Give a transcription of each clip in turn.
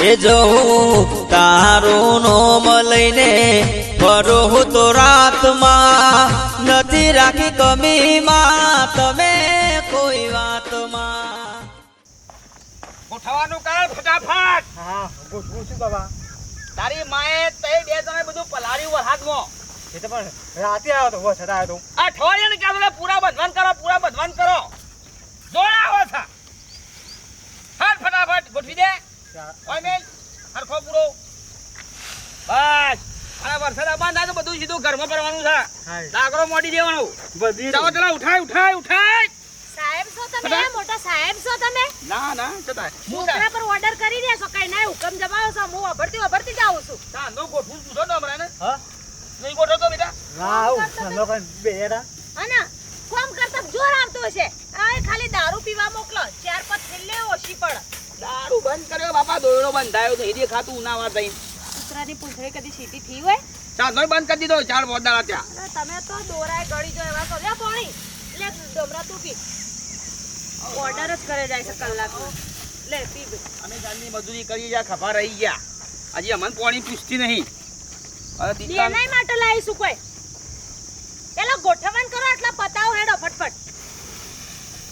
એ જો તારું નોમ લઈને ફરો હું તો રાતમાં નથી રાખી કમીમાં તમે કોઈ વાતમાં. ગોઠવવાનું કર ફટાફટ. હા ગોઠવું છું બાબા. તારી માએ તે બે જણે બધું પલાળ્યું વરસાદમાં એ તો પણ રાતે આવ્યો તો વરસાદ આવ્યો તો આ અઠવાડિયાને કહેતો એટલે પૂરા બંધવાન કરો પૂરા બંધવાન કરો. જોડાવો છે. હટ ફટાફટ ગોઠવી દે. ઓય મેલ હરખો પૂરો. બસ. અને વરસાદ આવવા ના તો બધું સીધું ઘરમાં ભરવાનું છે. લાકડો મોડી દેવાનું. બધી ચાલો ચાલો ઉઠાય ઉઠાય ઉઠાય. સાહેબ છો તમે? મોટા સાહેબ છો તમે? ના ના જતા છોકરા પર ઓર્ડર કરી દેશો કઈ ના હુકમ જમાવો છો? હું અભરતી અભરતી જાઉં છું. ગોઠવું પૂછો ને હમણાં ને હા? નહીં તો બેટા? કોમ કરતા જોર આવતો હશે. આ ખાલી દારૂ પીવા મોકલો. ચાર પાંચ છેલ્લે ઓછી પડે. દારૂ બંધ કર્યો. બાપા દોયડો બંધાયો તો હીરી ખાતું ઉનાવા થઈ કૂતરાની પૂંછડી કદી સીધી થઈ હોય? ચાંદો બંધ કરી દીધો. ચાર બોદાળા ત્યાં તમે તો દોરાય ગળી જો એવા કર્યા પાણી. લે ડમરા તું પી ઓર્ડર જ કરે જાય છે કલાક લે પી અમે જાનની મજૂરી કરી ગયા ખભા રહી ગયા. હજી અમને પાણી પૂછતી નહીં. બેનાય માટે લાવીશું કોઈ. પેલા ગોઠવણ કરો એટલા પતાવો હેડો ફટફટ.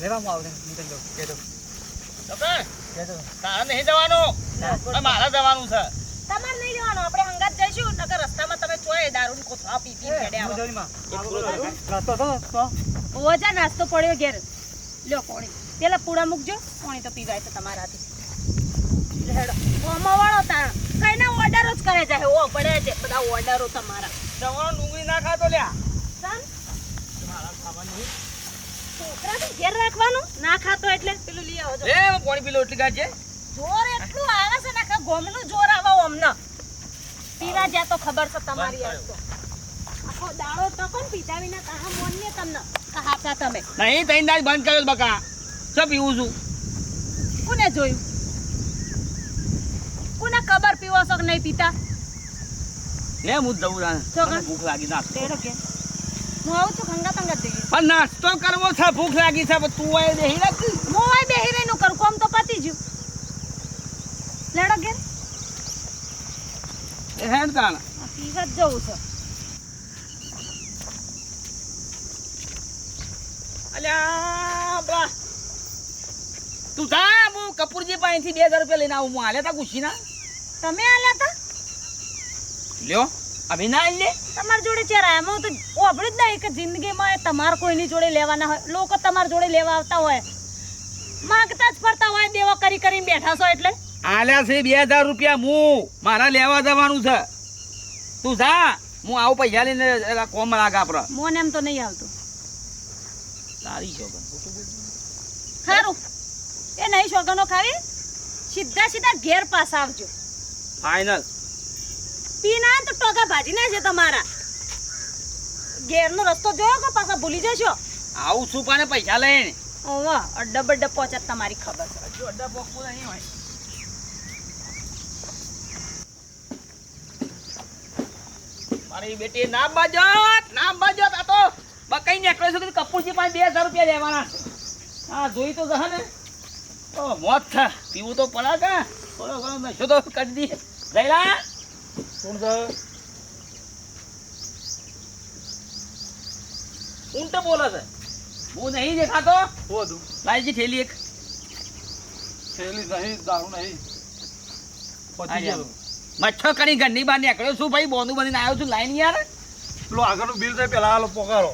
લેવામાં આવડે નીકળ તને કે તારે નહીં જવાનું? હવે જવાનું છે. તમારે નહીં જવાનું. આપણે હંગાત જઈશું નકર રસ્તામાં તમે ચોય દારૂ કોથળા પી પી હેડે આવો. રસ્તો હતો તો. ઓજા નાસ્તો પડ્યો ઘેર. લ્યો પાણી. પેલા પૂડા મૂકજો. પાણી તો પીવાય છે તમારાથી. હેડો ઓમાં તાણ. કઈ ના ઓર્ડરો જ કરે જાય. ઓ પડે છે. બધા ઓર્ડરો તમારા. જવાનું ડુંગળી ના ખાતો લ્યા. સન? ઘેર રાખવાનું? ના ખાતો એટલે? પેલું લઈ આવો જો. એ પાણી પીલો એટલી કાઢજે જોર એટલું આવે છે ને આખા ગોમનું જોર આવો અમને. પીવા જ્યાં તો ખબર છે તમારી તો. આખો દાડો તો કોણ પીતા વિના કહા મોન ને તમને કહાતા તમે. નહીં તઈ દાજ બંધ કર્યો બકા. શું પીવું છું? કોને જોયું? કોને ખબર પીવો છો કે નહીં પીતા? લે હું જવું? ભૂખ લાગી ના તેડો કે હું આવું છું ખંગા તંગા જઈએ પણ નાસ્તો કરવો છે ભૂખ લાગી છે તું એ બેહી રાખી. હું આય બેહી રહીનું કરું કોમ તો પતી જ્યું લેડો એ હેડ તાણ. પીવા જવું છે. અલ્યા બા. તું જા હું કપૂરજી પાસેથી બે હજાર રૂપિયા લઈને આવું હું આલ્યા તા ગુસ્સીના તમે આલ્યા તા? લ્યો. અભિના લે? તમારી જોડે ચાર એમાં તો ઓભળ્યું જ નહીં કે જિંદગીમાં તમારે કોઈની જોડે લેવાના હોય લોકો તમારી જોડે લેવા આવતા હોય. માંગતા જ ફરતા હોય દેવા કરી કરીને બેઠા છો એટલે? આલ્યા છે બે હજાર રૂપિયા હું મારા લેવા જવાનું છે. તું જા. હું આવું પૈસા લઈને કોમ લાગ આપડે. મોને એમ તો નહીં આવતું. સારી શોભન સારું એ નહીં શોગનો ખાવી? સીધા સીધા ઘેર પાસ આવજો. પીના તો ટોકા ભાજી ના છે તમારા. ઘેરનો રસ્તો જોયો કે પાછા ભૂલી જશો? આવું છું પાને પૈસા લઈને? ઓવા અડ્ડા બડ્ડા પહોંચત તમારી ખબર. હજુ અડધા પોકવું નહીં હોય. મારી બેટી નામ બાજત નામ બાજત આ તો બકાઈ નીકળ્યો છું કે કપૂરજી પાસે બે હજાર રૂપિયા લેવાના. હા જોઈ તો જશે ને. ઓ મોત થા. પીવું તો પડા કા થોડો ઘણો નશો તો કરી દઈએ. જયલા ઊંટ બોલે છે હું નહીં દેખાતો હું હતું લાલજી ઠેલી એક થેલી નહીં દારૂ નહીં પતી ગયો મચ્છો કરી ઘરની બહાર નીકળ્યો છું ભાઈ બોનું બનીને આવ્યો છું લાઈન યાર પેલો આગળનું બિલ થાય પેલા હાલો પોકારો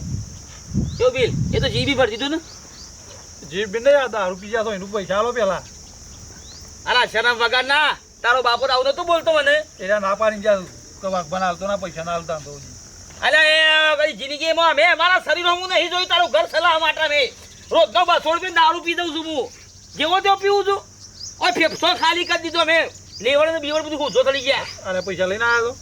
કયો બિલ એ તો જીબી ભરી દીધું ને જીબી નહીં આ દારૂ પીજા તો એનું પૈસા આલો પેલા અલા શરમ વગર ના તારો બાપો આવું નતું બોલતો મને. એટલે ના પાડી ગયા તો બનાવતો ના પૈસા ના હાલતા તો અલ્યા એ કઈ જિંદગીમાં મેં મારા શરીરમાં હું નહીં જોયું તારું ઘર સલાહ માટે મેં. રોજનો બસો રૂપિયા દારૂ પી દઉં છું હું. જેવો તેવો પીવું છું. ઓય ફેફસો ખાલી કરી દીધો મેં. લેવડ ને બીવડ બધું ઓછો થઈ ગયા. અને પૈસા લઈને આવ્યો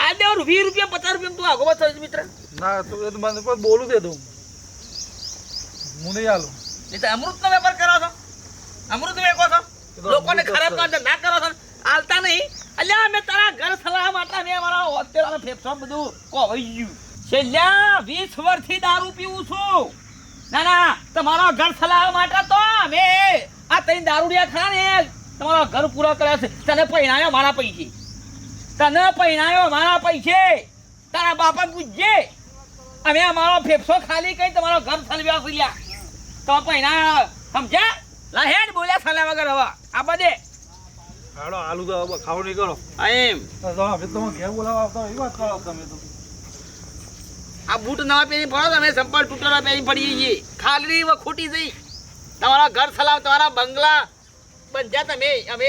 આ દેવ વીસ રૂપિયા પચાસ રૂપિયા તું આગો બસ મિત્ર. ના તું એ મને પણ બોલું દે તું. હું નહીં હાલું એટલે તો અમૃતનો વેપાર કરો છો. અમૃત વેકો છો. લોકોને ખરાબ. કામ ના કરો છો આલતા નહીં. અલ્યા અમે તારા ઘર સલાહ માટે મેં મારા હોસ્ટેલ ફેફસા બધું કોવાઈ ગયું. છેલ્લા વીસ વર્ષથી દારૂ પીવું છું. ના ના તમારા ઘર સલાહ માટે તો અમે આ તઈ દારૂડિયા ખરા ને તમારા ઘર પૂરા કર્યા છે. તને પહેણાયો મારા પૈસે. તને પહેણાયો મારા પૈસે. તારા બાપા પૂછજે. અમે અમારો ફેફસો ખાલી કઈ તમારો ઘર સલવ્યા ફર્યા તો પહેણાયો સમજ્યા? લહેડ બોલ્યા થલ્યા વગર હવે. આ બધે. હાલો આલુ તો ખાવ નહીં કરો. આ એમ. તો હવે તમે ઘેર બોલાવા આવતા એ વાત કરો તમે તો. આ બૂટ નવા પહેરી પડો તમે સંપલ તૂટેલા પહેરી પડીએ છીએ ખાલી વ ખોટી જઈ. તમારા ઘર સલામ તમારા બંગલા. બંધ્યા તમે અમે.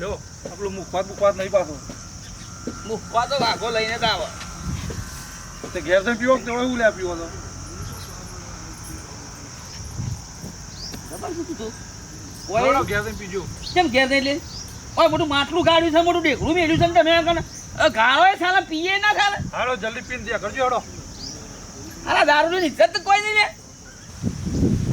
લો આપણું મુખવાત મુખવાત નહીં પાછો. મુખવા તો વાઘો લઈને જ આવો. તે ઘેર તો પીવો કે એવું લે પીવો તો? ઓય, ઘેર જઈને પીજો. કેમ ઘેર નહીં લે ઓય મોટું માટલું ગાડ્યું છે મોટું ડેકડું મેળ્યું છે ને તમે આ કને ગાળો એ સાલા પીએ ના સાલા. હાલો જલ્દી પીને દે કરજો હેડો. અરે દારૂની ઇજ્જત તો કોઈ નહીં ને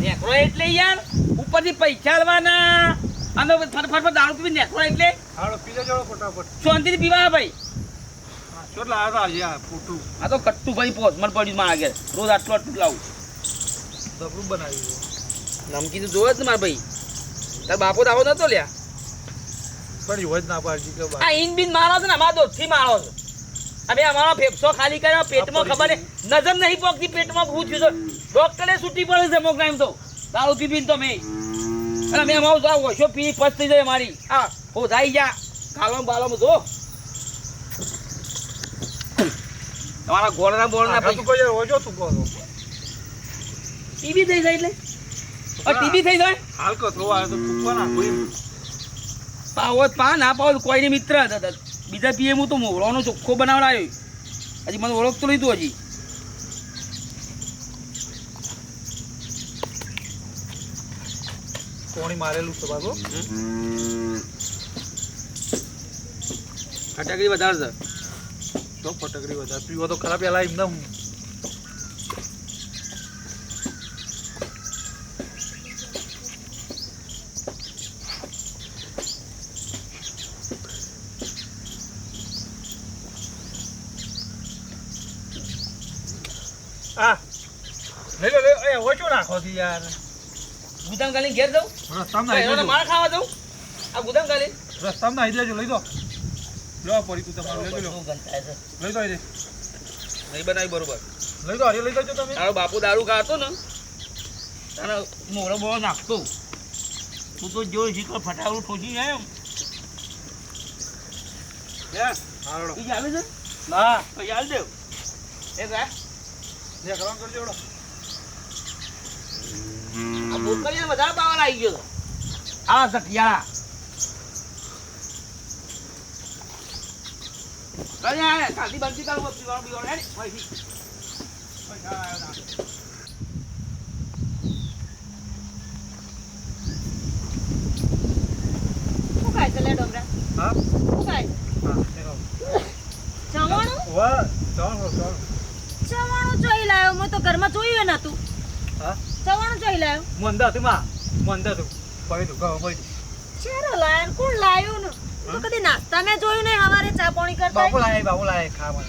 નેકરો એટલે યાર ઉપરથી પૈસા લેવાના અને ફટફટ પર દારૂ પીવી નેકરો એટલે. હાલો પી લેજો ફટાફટ. શાંતિથી પીવા ભાઈ. ચોટલા કેટલા યાર ફોટું. આ તો કટ્ટુ ભાઈ પોસ મને પડ્યું મારા ઘેર. રોજ આટલું આટલું લાવું. દબરું બનાવ્યું. નમકી તો જોવે જ ને મારા ભાઈ. તાર બાપો દાવો નતો લ્યા. પણ એવો જ ના પાડજી કે આ ઇન બિન મારો છે ને અમારા દોસ્તથી મારો છે. અમે અમારો ફેફસો ખાલી કર્યો પેટમાં ખબર નજર નહીં પોકતી પેટમાં ભૂત થયું ડોક્ટરે છૂટી પડે છે મોક ટાઈમ તો. દારૂ પી પીને તો મેં અને મેં અમારું જાવ ઓછો પી પસ થઈ જાય મારી. હા. હો જાય જા. ગાલો બાલો જો. તમારા ગોળના બોળના પછી કોઈ ઓજો તું કહો ટીબી થઈ જાય એટલે? ટીબી થઈ જાય? હાલ કો થવા તો ફૂકવાના કોઈ. પાવો પા ના પાવો કોઈને મિત્ર હતા. બીજા પીએ હું તો મોળોનો ચોખ્ખો બનાવડાયો. હજી મને ઓળખતો લીધું હજી. કોણી મારેલું છે બાબો? ફટાકડી વધારે છે. તો ફટકડી વધારે. પીવો તો ખરા પેલા એમને હું આ લઈ લો લઈ લો. એ ઓછું યાર. ગુદામ ગાલી ઘેર દઉં રસ્તામાં માર ખાવા દઉં આ ગુદામ ગાલી. રસ્તામાં નાખી દેજો લઈ દો લો પડી તું તમારું લઈ લો લઈ દો. નહીં બનાવી બરોબર. લઈ દો હરી લઈ દેજો તમે. તારો બાપુ દારૂ ખાતો ને તારો મોડો બહુ નાખતો. તું તો જો શીખો ફટાકડું ઠોકી જાય એમ. આવે છે? ના. તો યાદ દેવ. એ જા. જે કરવાનું કરજો આ વધારે પાવર આવી ગયો તો. આ હેડો. ચવાણું? ચોઈ લાયો મેં તો ઘરમાં જોયું નતું. હા? ચવાણું લાયો મંદા હતું માં મંદા હતું પડી તું કહો પડી ચેરો લાયો કોણ લાયું ને તો કદી નાસ્તા મેં જોયું નહીં હવારે ચા પાણી કરતા બાપુ લાય બાપુ લાય ખાવા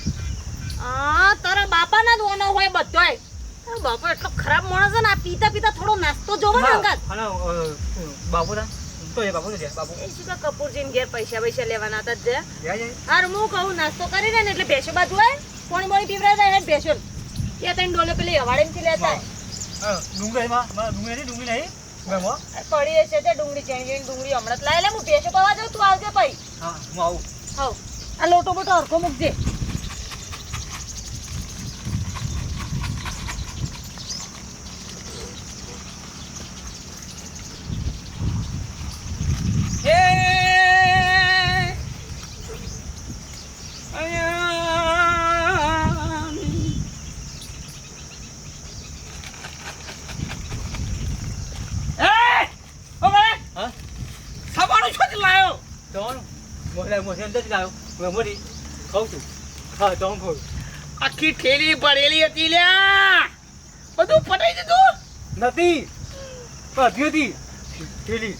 હા તારા બાપાના જ ઓનો હોય બધોય તારો એટલો ખરાબ માણસ ને આ પીતા પીતા થોડો નાસ્તો જોવો ને અંગાત બાપુ ના તો એ બાપુ બાપુ એ શું ઘેર પૈસા પૈસા લેવાના હતા જ હાર હું કહું નાસ્તો કરી ને એટલે ભેંસો બાજુ હોય બોણી પીવડાય જાય ને ભેંસો ત્યાં તઈને ડોલે પેલી હવાડે થી લેતા હા ડુંગળી માં? માં ડુંગળી નહીં? ડુંગળી નહીં પડી હશે તે ડુંગળી ચણી ચણી ડુંગળી હમણાં લાય લે હું ભેંસો પાવા જાઉં તું આવજે ભાઈ. હા હું આવું. હા આ લોટો બોટો હરખો મૂકજે એ અહીંયા. એ! ઓ ભાઈ! હા સવાણું છો જ લાયો તો મોસે અંદર જ લાવ્યો. મેમોરી ખાઉં છું. હા તો હું આખી ઠેલી પડેલી હતી લ્યા. બધું પટાઈ દીધું? નથી. પાધી હતી. ઠેલી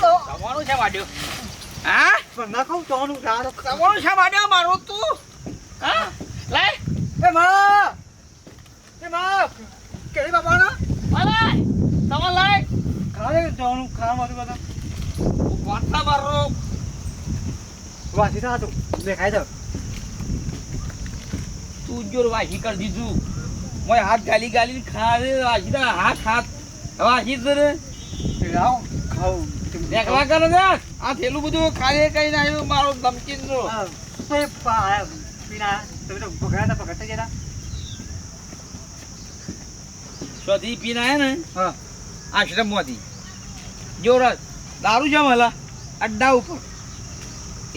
તમારું છે વાડ્યો. હા? પણ ના ખાઉં તમારું તમારું છે વાડ્યો મારું તું. હા? લાય. એ મા! એ મા! કેરી બાપા ના અરે તમાર લાય. ખાવે જવાનું કામ માટે બધા. કોણસા મારો વાસી થા તું. દેખાય છે તું જો વાસી કરી દીધું. મોય હાથ ગાલી ગાલી ખાવે વાસી તો હાથ હાથ વાસી તો લાવ ખાવ દેખવા કરે ને. આ થેલું બધું ખાલી કઈ આવ્યું મારો ધમકીન નો પીના તમે તો પકડાતા પકડતા જતા સ્વધી પીના હે ને? હા. આશ્રમમાંથી જો દારૂ છે મલા અડ્ડા ઉપર.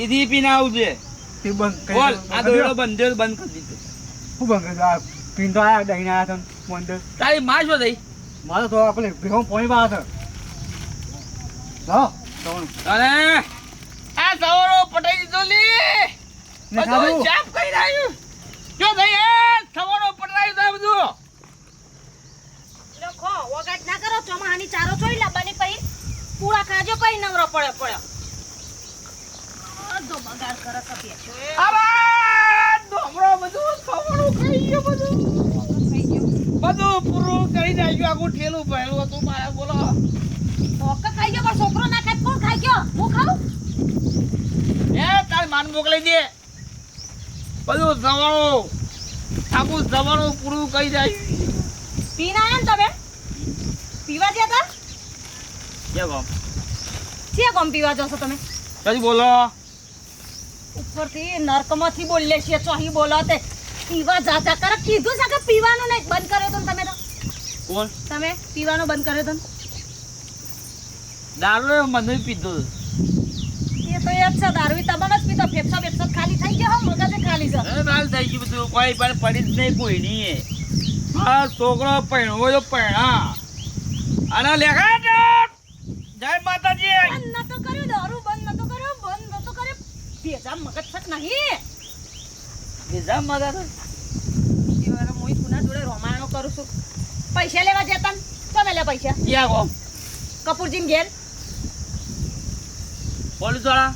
એથી પીને આવજે છે. તે બંધ બોલ આ દોડો બંધ બંધ કરી દીધો. હું બંધ કરી આ પીન તો આયા દહીં આયા તન બંધ તારી માં શું થઈ? મારો તો આપણે ભેગો પોઈ બા લાવ તવણ અને આ સવારો પટાઈ દીધો લી. ને ખાધું? ચાપ કરી રહ્યું જો થઈ? એ સવારો પટાઈ દીધો બધું. લખો વગાટ ના કરો ચોમાહાની ચારો ચોઈ લાબાની પઈ પૂરા ખાજો પઈ નવરો પડ્યો પડ્યો બધો બગાડ કરે છે એ. બધું સવારો ખાઈ ગયો બધું. બધું પૂરું કરી નાખ્યું. આખું ઠેલું ભરેલું હતું મારા બોલો. ઓકે ખાઈ ગયો પણ છોકરો ના ખાય કોણ ખાઈ ગયો? હું ખાઉં? એ તાર માન મોકલી દે. બધું જવાનું. આખું જવાનું પૂરું કરી જાય પીના આવ્યા ને તમે? પીવા ગયા તા? કેમ ગમ? ક્યાં કોમ પીવા જશો તમે? કઈ બોલો. ઉપરથી નર્કમાંથી બોલે છે ચોહી બોલો તે. પીવા જાતા કરે. કીધું છે કે પીવાનું નહીં? બંધ કર્યો તો તમે તો. કોણ? તમે? પીવાનું બંધ કર્યો તો દારૂ મને પીધો એ તો એ જ છે દારૂ તમામ જ પીતો ફેફસા ફેફસા ખાલી થઈ ગયા હો મગજે ખાલી છે. બાલ થઈ ગયું બધું. કોઈ પણ પડી જ નહીં કોઈ નહીં આ છોકરો પહેણવો તો પહેણા અને લેખા. જય માતાજી બંધ નતો કર્યો દારૂ બંધ નતો કર્યો બંધ નતો કર્યો ભેજા મગજ છક નહીં. માતા એવારે મોય કુના જોડે રોમાયણો કરું છું. પૈસા લેવા જતા તમે લે પૈસા? ક્યાં ગો કપૂરજી ઘેર? બોલું જોડા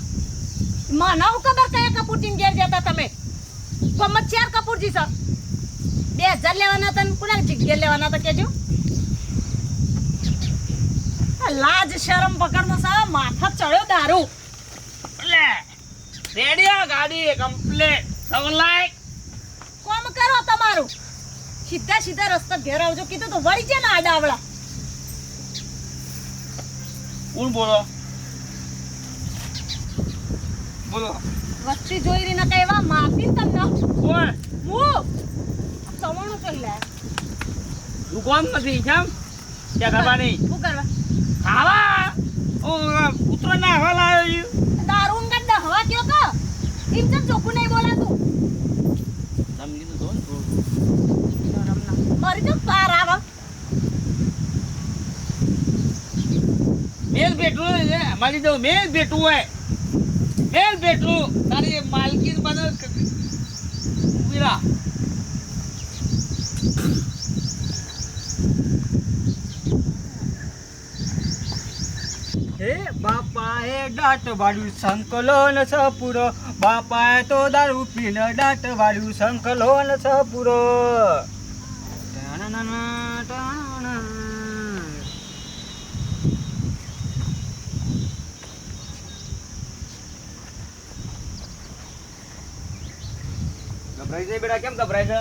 મને હું ખબર કયા કપૂરજી ઘેર જતા તમે? ગમત ચાર કપૂરજી સર બે હજાર લેવાના હતા ને કોના ઘેર લેવાના હતા કેજો. લાજ શરમ પકડનો સા માથા ચડ્યો દારૂ. લે. રેડી આ ગાડી કમ્પ્લીટ સવલાય કોમ કરો તમારું? સીધા સીધા રસ્તા ઘેર આવજો. કીધું તો વળી છે ને આડાવડા કોણ બોલો? બોલો. વસ્તી જોઈ રહી નકા એવા માફી તમને. કોણ? હું. સવણું કહી લે. કોમ નથી કેમ? કે કરવાની હું કરવા? ખાવા. ઓ ઉતરો ના હવા લાવ્યો દારૂ અંગત હવા કયો કો એમ તો ચોખ્ખું નહીં બોલાતું? તમે કીધું તો થોડું. મારી તો પાર આવે. મેલ બેઠું છે. અમારી તો મેલ બેઠું હોય. મેલ બેઠું તારી માલકી મને ઉભીરા. હે બાપાએ દાંત વાળ્યું સંકલોન સપુરો. બાપાએ તો દારૂ પીને દાંત વાળ્યું સંકલોન સપુરો ટાણાના ટાણાના. ગભરાઈ છે બેટા કેમ ગભરાય છે?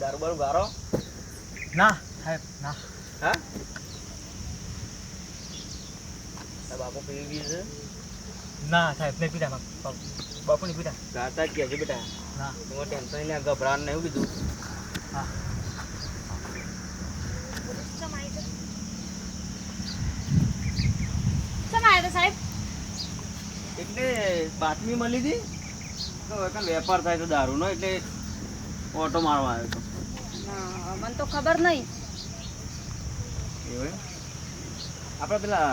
દારૂ બારું ગારો ના સાહેબ ના હા તારા બાપુ પી ગઈ છે? ના સાહેબ નહીં પીતા બાપ- નહીં પીતા ગાતા જ કહેજો બેટા? ના. તમારે ટેન્શન નહીં ગભરાવાનું નહીં કીધું. હા. છે સાહેબ? એટલે બાતમી મળી હતી? તો વેપાર થાય તો દારૂનો એટલે ઓટો મારવા આવ્યો હતો મને તો ખબર નહીં? આપણે પેલા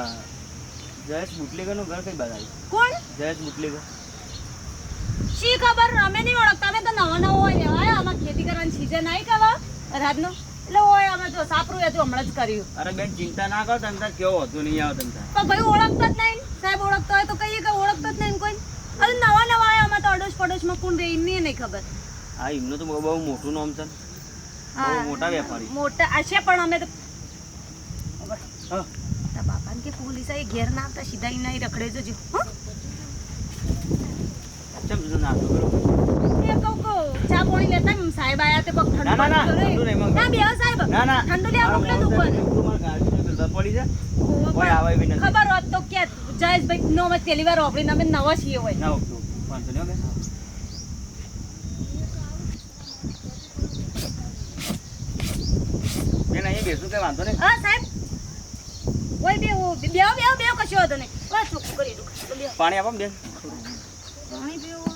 જયેશ બુટલેગરનું ઘર કઈ બાજુ કોણ? જયેશ બુટલેગર શી ખબર? અમે નહીં ઓળખતા. અમે તો નવા નવા હોય ને. આયા આમાં ખેતી કરવાની સિઝન આવી કવા રાતનો? એટલે હોય અમે તો સાપરું હતું હમણાં જ કર્યું. અરે બેન ચિંતા ના કરો તમને કેવો હતો નહીં આવે તમને તો ભાઈ ઓળખતો જ નહીં સાહેબ ઓળખતા હોય તો કહીએ કે ઓળખતો જ નહીં કોઈ અરે નવા નવા આયા અમે તો અડોશ પડોશમાં કોણ રહે એમને નહીં ખબર. હા એમનું તો બહુ મોટું નામ છે. મોટા વેપારી. મોટા હશે છે પણ અમે તો હા. કે પોલીસ આવી ઘેર ના આવતા સીધા ઈ રખડે જજો એ. ખબર હોત તો કે જયેશભાઈ નો મત પહેલી વાર વાપરીને અમે નવા છીએ હોય. બેન બેન અહીં બેસું કઈ વાંધો નહીં. હા સાહેબ. ઓય બેહો બેહો બેહો બે કશો વાંધો નહીં. બસ કરી દઉં પાણી આપો બેન પાણી પીવો.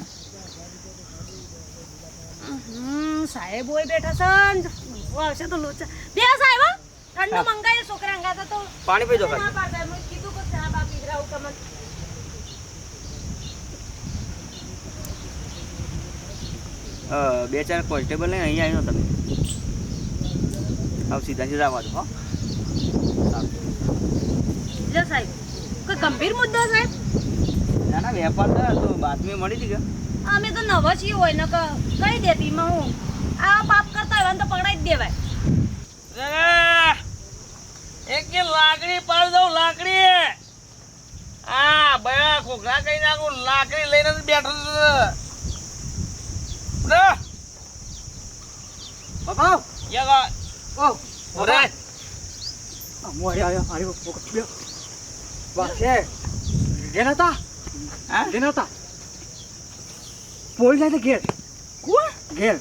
સાહેબ ઓય બેઠા સંજ ને. ઊંઘો આવશે તો લોચા. બે સાહેબ. ઠંડુ મંગાય છોકરા અંગાતા તો. પાણી પીજો કીધું કે બા તમને બે ચાર કોન્સ્ટેબલ ને અહીંયા આવ્યો તમે. આવ સીધા સીધા આવવા દો હો. સાહેબ. કોઈ ગંભીર મુદ્દો સાહેબ? ના ના વેપાર તો બાતમી મળી હતી કે? અમે તો નવા છીએ હોય ને કઈ દેતી માં હું. આ પાપ કરતા હોય તો પકડાઈ જ દેવાય. એક કે લાકડી પાડ દઉં લાકડી આ બયા ખોખરા કઈ નાખું લાકડી લઈને બેઠો. બાપા યા. ઓ ઉઠે. મોરે આવ્યો આરે બે વાહ છે ગેનાતા હા? ગેનાતા પોલ જાય તો ઘેર. કોણ? ઘેર.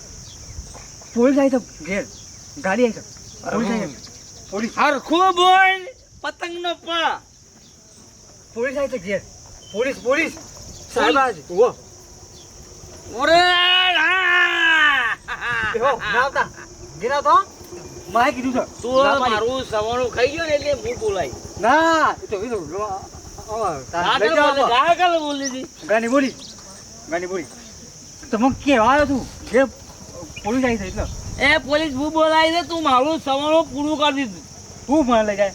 પોલ જાય તો ઘેર. ગાડી આવી તો. પોલીસ જાય પોલીસ. હરખું બોલ. પતંગ નો પા. પોલીસ આવી તો ઘેર. Police police. સાહેબ આજ. ઓ ઓરે તો માએ કીધું છે. તું મારું સવાણું ખાઈ ગયો ને એટલે હું બોલાય. ના એ તો બોલી ગાની બોલી ગાની બોલી. કેવા આવ્યો તું જે પોલીસ આવી એટલે. એ પોલીસ હું બોલાય છે તું મારું સવાણું પૂરું કરી દીધું. હું મને લઈ જાય?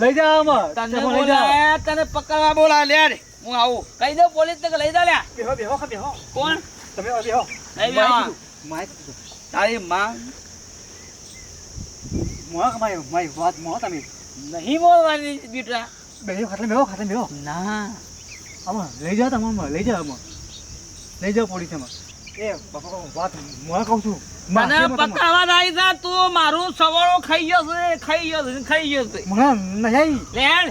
લઈ જા અમાર તને જા. તને પકડવા બોલાય લે હું આવું. કહી દઉં પોલીસ ને લઈ જા લ્યા. બેહો બેહો બેહો. કોણ? તમે બેહો. નહીં કીધું. તારી માં મોં કે મારી મારી વાત મોં તમે નહીં બોલવાની બેટા બેહો ખાટલે બેહો ખાટલે બેહો ના આમાં લઈ જાઓ તમામ લઈ જાઓ આમાં લઈ જાઓ પોલીસ આમાં એ બાપા વાત કહું છું મને તમે- પકડવા આવી તા તું મારું સવાણું ખાઈ ગયો છે ખાઈ ગયો છે ખાઈ ગયો છે મને નહીં. લેણ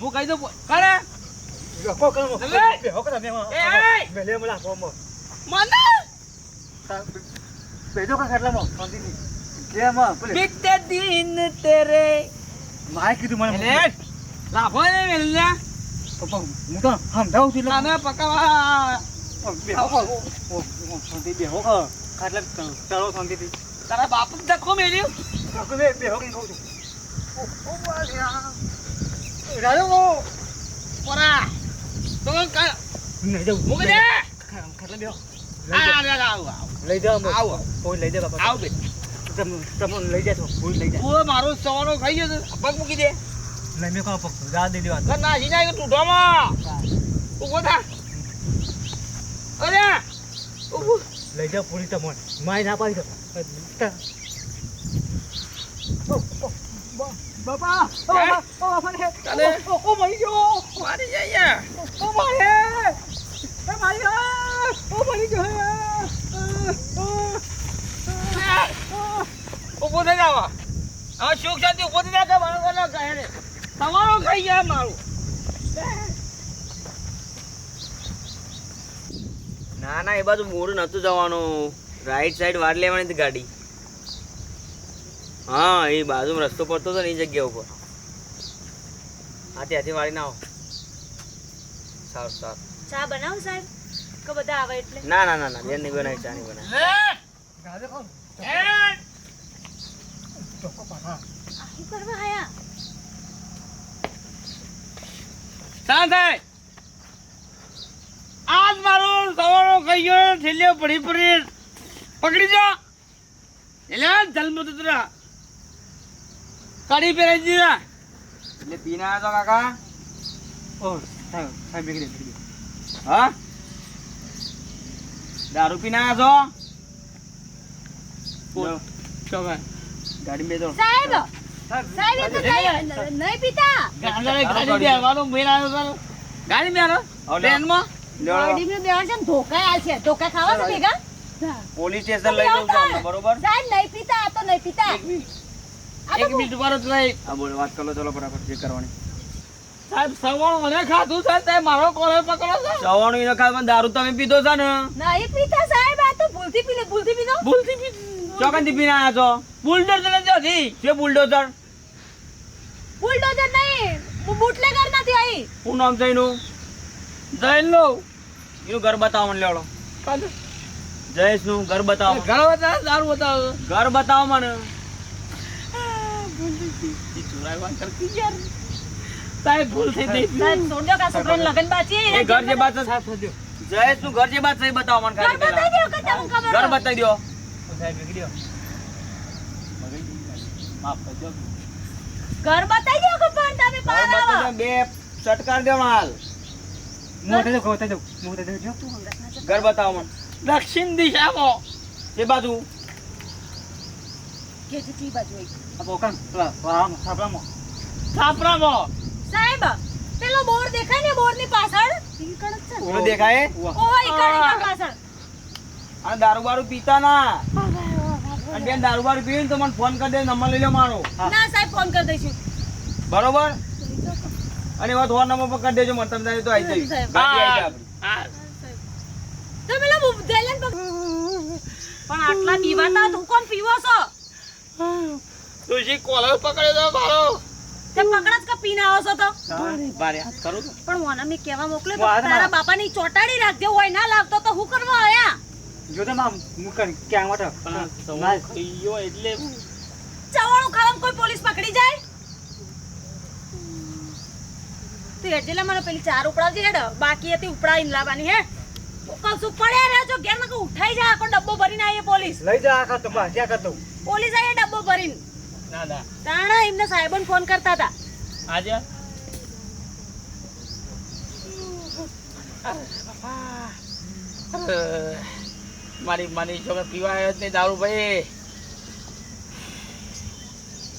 હું કહી દઉં કરે બેહો કરો, બેહો કરો તમે! બેલે મને બેજો કા ખાટલામાં, શાંતિથી. બીતે દિન તેરે માએ કીધું મને લાફો ને મેલ્યા હું તો સમજાવું છું. ઓ, ઓ, શાંતિ બેહો. ખાટલે ચાલો શાંતિથી. તારા બાપ ધક્કો મેલ્યો કાકુ બે- બેહો કરીને કહું છું. રાજો, પોરા તો નહીં જાઉં. મૂકી દે ખાટલે બેહો. આ લે આવ આવ લઈ જાઓ. આવો. કોઈ લઈ આવો આવ બે તમે તમે લઈ તો કોઈ લઈ જાય તું મારો સવાણું ખાઈ ગયો પગ મૂકી દે. લઈ મેં કહો પગ જા દેવા. ઊભો થા. અરે ઊભો. લઈ જાઓ પૂરી તમને મને માય ના પાડી દો બાપા ઓ મને તને? ઓ ઓ મરી ગયો. મારી જાય ઓ મારે એ મારી ગયો ઓ મરી ગયો ઊભો થઈ જાવ હવે સુખ શાંતિ ઊભો થઈ જાય મારો ઘર કહે તમારો ખાઈ ગયા મારું. ના ના એ બાજુ મોડું નતું જવાનું. રાઈટ સાઈડ વાર લેવાની હતી ગાડી. હા એ બાજુ રસ્તો પડતો હતો ને એ જગ્યા ઉપર. હા ત્યાંથી વાળી ના આવો. સારું સારું. ચા બનાવો સાહેબ? કે બધા આવે એટલે? ના ના ના ના બેન નહીં બનાવી. ચા નહીં બનાવી. ચોખ્ખો આ શું કરવા આયા થાય આજ મારું સવારો ખાઈ ગયો છેલ્લે પડી પડી પકડી જો. એટલે જલમ તરા કાઢી પહેરાઈ દીધા એટલે પીના આવ્યો તો કાકા ઓ સાહેબ સાહેબ હા દારૂ પીને આવ્યા છો. ગાડી બે તો સાહેબ સાહેબ એ તો નહીં પીતા. ગાડી ગાડી બેહવાનો મેળ આવ્યો સર ગાડી? હવે લે. ટ્રેનમાં? ગાડી ગાડીમાં બેહવાનું છે ધોકા આ છે. ધોકા ખાવા છે ભેગા? પોલીસ સ્ટેશન લઈ જવું છે બરોબર? સાહેબ નહીં પીતા આ તો નહીં પીતા. એક મિનિટ. ઊભા રહો તો હા બોલો વાત કરો ચલો બરાબર જે કરવાની. સાહેબ સવાણું મને ખાધું છે તે મારો કોલર પકડો છે? સવાણું ન ખાય પણ દારૂ તમે પીધો છે ને? નહીં પીતા સાહેબ આ તો ભૂલથી પી લે ભૂલથી પીધો. ભૂલથી પી- ચોકનથી પીના આવ્યા છો? બુલડોઝર નથી હતી. છે બુલડોઝર? બુલડોઝર નહીં હું બુટલેગર નથી આવી. હું નામ જઈને લો. એનું ઘર બતાવો મને લેવડો. જયેશનું ઘર બતાવો. ઘર બતાવો, સારું બતાવો. ઘર બતાવો મને. સાહેબ ભૂલ થઈ ગઈ. સાહેબ છોડજો કા છોકરાને લગન બાકી એ ઘર જે બાત છે જયેશનું ઘર જે બાત સહી બતાવો મને બતાવી દો ઘર બતાવી દો. માફ કરજો. ઘર બતાવી દો કે પણ તમે બહાર આવો? બે ચટકાર દો હાલ મોટે તો ગોતે દઉં મોટે દઉં જો ઘર બતાવો મને દક્ષિણ દિશામાં. એ બાજુ. કે છે બાજુ હોય. આ પોકણ વામ થાપલામાં છાપરામાં સાહેબ પેલો બોર દેખાય ને બોરની પાછળ છે ને? દેખાય? ઓહો પાછળ. અને દારૂ બારૂ પીતા ના. અને બેન દારૂ બારૂ પીવે ને તો મને ફોન કરી દે નંબર લઈ લો મારો. ના સાહેબ ફોન કરી દઈશું. બરોબર? અને એવા ફોન નંબર પર કરી દેજો મને તમે તો આવી જઈ સાહેબ. ગાડી આવી જાય આપણી. આ તો પેલો બુ- ધેલન પક- પણ આટલા પીવાતા તું કોણ પીવો છો? તુજી કોલર પકડે તો મારો. તે પકડા કે પીને આવો છો તો? ભારે હાથ કરું પણ મને મેં કેવા હાથ તારા મારા. બાપાની ચોટાડી રાખજે હોય ના લાવતો તો હું કરવા આયા? જો તો મુકન ક્યાં માટે પણ આ સવાણું ના. ખાઈ ગયો એટલે ચવાણું ખાવામાં કોઈ પોલીસ પકડી જાય? તું હેડજેલા મને પેલી ચાર ઉપડાવજે હેડ. બાકી હતી ઉપડાવીને લાવવાની હે. કશું પડ્યા રહેજો ઘેર? માં ઉઠાઈ જાય આખો ડબ્બો ભરીને આવીએ પોલીસ. લઈ જા આખા તો બસ ત્યાં કરતો? પોલીસ આવીએ ડબ્બો ભરીને. ના ના. તાણા એમને સાહેબોને ફોન કરતા હતા. આજે? મારી મારી છોકરા પીવા આવ્યો જ નહીં દારૂ ભાઈ.